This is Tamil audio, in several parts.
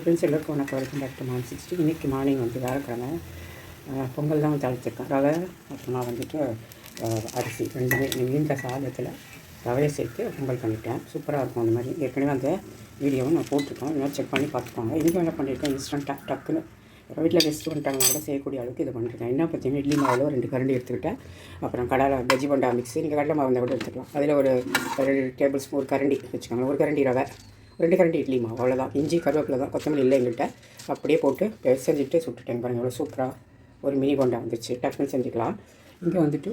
ஃப்ரெண்ட்ஸ் எல்லாருக்கும் வணக்கம் வரைக்கும் டாக்டர் மான் சிக்ஸ்டி இன்றைக்கி மார்னிங் வந்து வேலைக்கிழமை பொங்கல் தான் தழைச்சிருக்கேன் ரவை அப்புறமா வந்துட்டு அரிசி ரெண்டுமே நீண்ட சாதத்தில் ரவையை சேர்த்து பொங்கல் பண்ணிட்டேன். சூப்பராக இருக்கும் அந்த மாதிரி. ஏற்கனவே அந்த வீடியோவும் நான் போட்டிருக்கேன். இன்னும் செக் பண்ணி பார்த்துக்கோங்க. இன்றைக்கி என்ன பண்ணியிருக்கேன் இன்ஸ்டன்ட்டாக டக்குன்னு. வீட்டில் ரெஸ்ட் வந்துட்டாங்கன்னா கூட செய்யக்கூடிய அளவுக்கு இது பண்ணிருக்கேன். என்ன பார்த்தீங்கன்னா இட்லி மாவில் ஒரு ரெண்டு கரண்டி எடுத்துக்கிட்டேன். அப்புறம் கடலை வெஜ்ஜி பண்டா மிக்ஸி நீங்கள் கடலை மாவு கூட எடுத்துக்கலாம். அதில் ஒரு ரெண்டு டேபிள் ஸ்பூன் ஒரு கரண்டி வச்சுக்கோங்க. ஒரு கரண்டி ரவை. ரெண்டு கரண்டி இட்லி மாவு அவ்வளோதான் இஞ்சி கருவேப்பிலை தான் கொத்தமல்லி இல்லை எங்கள்கிட்ட. அப்படியே போட்டு செஞ்சுட்டு சுட்டுட்டேன் பாருங்கள் எவ்வளோ சூப்பராக ஒரு மினி போண்டா வந்துச்சு டக்குன்னு செஞ்சுக்கலாம். இங்கே வந்துட்டு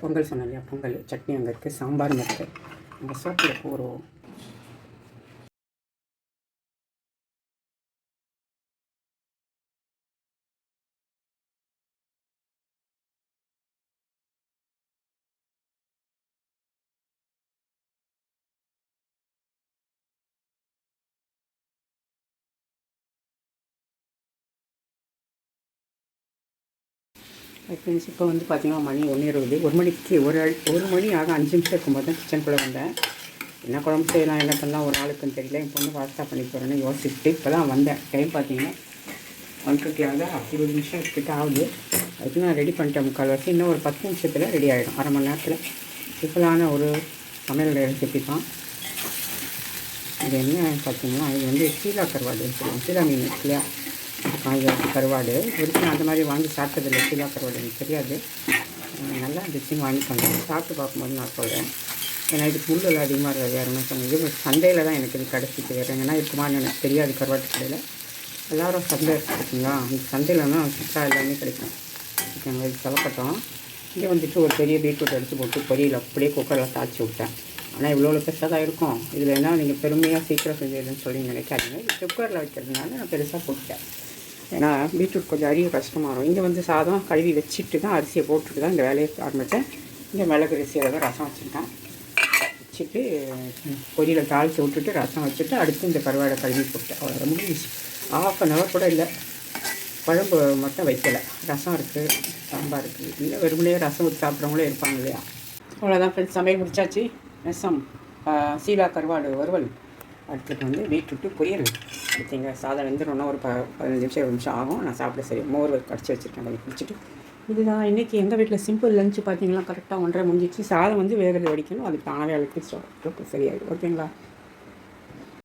பொங்கல் சொன்னேன் இல்லையா பொங்கல். சட்னி அங்கே இருக்குது சாம்பார் இருக்குது அங்கே சோப்பில் போகிறோம் ஃப்ரெண்ட்ஸ் இப்போ வந்து பார்த்தீங்கன்னா மணி ஒன்று இருபது. ஒரு மணிக்கு ஒரு ஒரு மணி ஆக அஞ்சு நிமிஷம் இருக்கும்போது தான் கிச்சனுக்குள்ளே வந்தேன். என்ன குழம்பு செய்யலாம் என்ன பண்ணலாம் ஒரு ஆளுக்குன்னு தெரியல. என் பொண்ணு பாஸ்தா பண்ணி போகிறேன்னு யோசிச்சுட்டு இப்போ தான் வந்தேன். டைம் பார்த்தீங்கன்னா ஒன் ஃபிஃப்டி ஆகுது இருபது நிமிஷம் கிட்ட ஆகுது. அதுக்கு நான் ரெடி பண்ணிட்டேன் முக்கால் வரைக்கும் இன்னும் ஒரு பத்து நிமிஷத்தில் ரெடி ஆகிடும் அரை மணி நேரத்தில். சிம்பிளான ஒரு சமையல் ரெசிபி தான். இது என்ன பார்த்தீங்கன்னா இது வந்து சீலா கருவாடு சொல்லுவாங்க சீலா மீன் இருக்கும் இது காய்கறி கருவாடு. வரைக்கும் நான் அந்த மாதிரி வாங்கி சாப்பிட்டதில்லை. சீலா கருவாடு எனக்கு தெரியாது. நல்லா இருந்துச்சுன்னு வாங்கி பண்ணுறேன் சாப்பிட்டு பார்க்கும்போது நான் சொல்கிறேன் ஏன்னா இதுக்கு முள்ளெல்லாம் அதிகமாக இருக்காது. யாருமே சொன்னது இது சந்தையில் தான் எனக்கு இது கிடச்சிட்டு வேறு ஏன்னா இருக்குமான்னு எனக்கு தெரியாது கருவாட்டு கடையில். எல்லாரும் சந்தை இருக்குங்களா அந்த சந்தையில் தான் சுத்தா எல்லாமே கிடைக்கும். ஓகேங்களா? இது சொல்லப்பட்டோம். இங்கே வந்துட்டு ஒரு பெரிய பீட்ரூட் அடித்து போட்டு பொரியல் அப்படியே குக்கரில் தாய்ச்சி விட்டேன். ஆனால் இவ்வளோ பெருசாக தான் இருக்கும். இதில் என்ன நீங்கள் பெருமையாக சீக்கிரம் செஞ்சதுன்னு சொல்லி நினைக்காதீங்க. குக்கரில் வைக்கிறதுனால நான் பெருசாக போட்டேன் ஏன்னா பீட்ரூட் கொஞ்சம் அரிய கஷ்டமாக இருக்கும் இங்கே வந்து சாதம் கழுவி வச்சுட்டு தான் அரிசியை போட்டுட்டு தான் இந்த வேலையை ஆரம்பித்தேன் இங்கே மிளகு அரிசியில் தான் ரசம் வச்சுருக்கேன். வச்சுட்டு பொரியலை தாளித்து விட்டுட்டு ரசம் வச்சுட்டு அடுத்து இந்த கருவாடை கழுவி போட்டேன். அவ்வளோ ரொம்ப ஈஸி ஆஃப் அன் ஹவர் கூட இல்லை. குழம்பு மட்டும் வைக்கலை. ரசம் இருக்குது சாம்பார் இருக்குது இல்லை வெறுமனே ரசம் ஊற்றி சாப்பிட்றவங்களே இருப்பாங்க இல்லையா? அவ்வளோதான் ஃப்ரெண்ட்ஸ் சமையல் முடிச்சாச்சு. ரசம் சீலா கருவாடு வறுவல். அடுத்தது வந்து பீட்ரூட்டு பொரியல். பார்த்தீங்க சாதம் வெந்துடணும்னா ஒரு ப பதினஞ்சு நிமிஷம் இருபது நிமிஷம் ஆகும். நான் சாப்பிட சரி மோர் கடிச்சு வச்சுருக்கேன் அதை குடிச்சிட்டு. இதுதான் இன்றைக்கி எங்கள் வீட்டில் சிம்பிள் லஞ்சு பார்த்தீங்கன்னா கரெக்டாக ஒன்றரை முடிஞ்சிச்சு. சாதம் வந்து வேகிறது வடிக்கணும். அது தானே அழுத்தி சரியாயிடும். ஓகேங்களா?